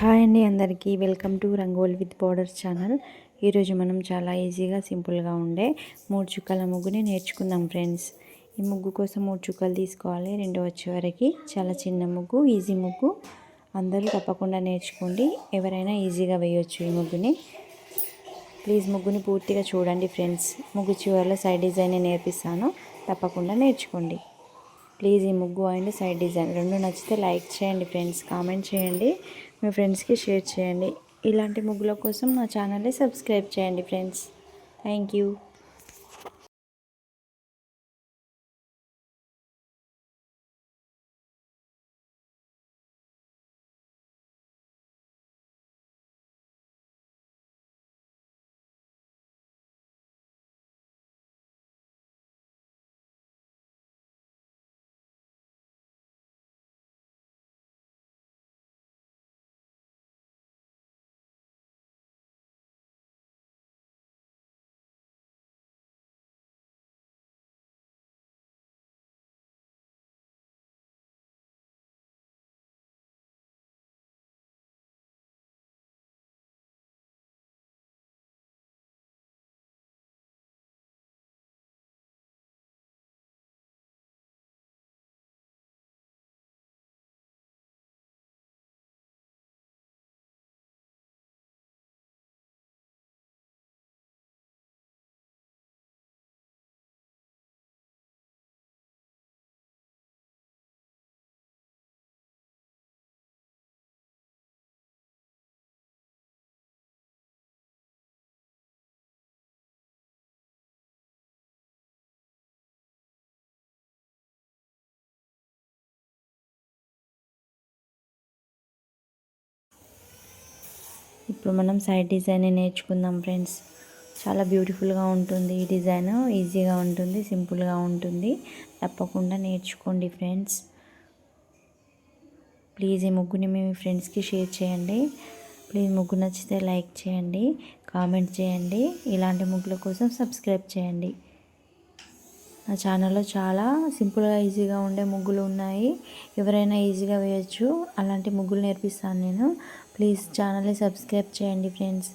Hi అండి అందరికీ. Welcome to rangoli with borders channel. ఈరోజు మనం చాలా ఈజీగా సింపుల్గా ఉండే మూడు చుక్కల ముగ్గుని నేర్చుకుందాం ఫ్రెండ్స్. ఈ ముగ్గు కోసం మూడు చుక్కలు తీసుకోవాలి. రెండు వచ్చే వరకు చాలా చిన్న ముగ్గు ఈజీ ముగ్గు. అందరూ తప్పకుండా నేర్చుకోండి. ఎవరైనా ఈజీగా వేయొచ్చు ఈ ముగ్గుని. ప్లీజ్ ముగ్గుని పూర్తిగా చూడండి ఫ్రెండ్స్. ముగ్గు చివరిలో సైడ్ డిజైన్ నేర్పిస్తాను. తప్పకుండా నేర్చుకోండి. ప్లీజ్ ఈ ముగ్గు అండ్ సైడ్ డిజైన్ రెండు నచ్చితే లైక్ చేయండి ఫ్రెండ్స్ కామెంట్ చేయండి మీ ఫ్రెండ్స్కి షేర్ చేయండి. ఇలాంటి ముగ్గుల కోసం నా ఛానల్ని సబ్స్క్రైబ్ చేయండి ఫ్రెండ్స్. Thank you. ఇప్పుడు మనం సైడ్ డిజైన్ నేర్చుకుందాం ఫ్రెండ్స్ చాలా బ్యూటిఫుల్గా ఉంటుంది ఈ డిజైన్ ఈజీగా ఉంటుంది సింపుల్గా ఉంటుంది. తప్పకుండా నేర్చుకోండి ఫ్రెండ్స్ ప్లీజ్ ఈ ముగ్గుని మీ ఫ్రెండ్స్కి షేర్ చేయండి. ప్లీజ్ ముగ్గు నచ్చితే లైక్ చేయండి కామెంట్ చేయండి. ఇలాంటి ముగ్గుల కోసం సబ్స్క్రైబ్ చేయండి. నా ఛానల్లో చాలా సింపుల్గా ఈజీగా ఉండే ముగ్గులు ఉన్నాయి. ఎవరైనా ఈజీగా వేయచ్చు. అలాంటి ముగ్గులు నేర్పిస్తాను నేను. ప్లీజ్ ఛానల్ని సబ్స్క్రైబ్ చేయండి ఫ్రెండ్స్.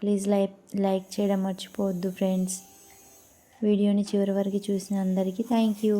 ప్లీజ్ లైక్ లైక్ చేయడం మర్చిపోవద్దు ఫ్రెండ్స్. వీడియోని చివరి వరకు చూసిన అందరికీ థ్యాంక్ యూ.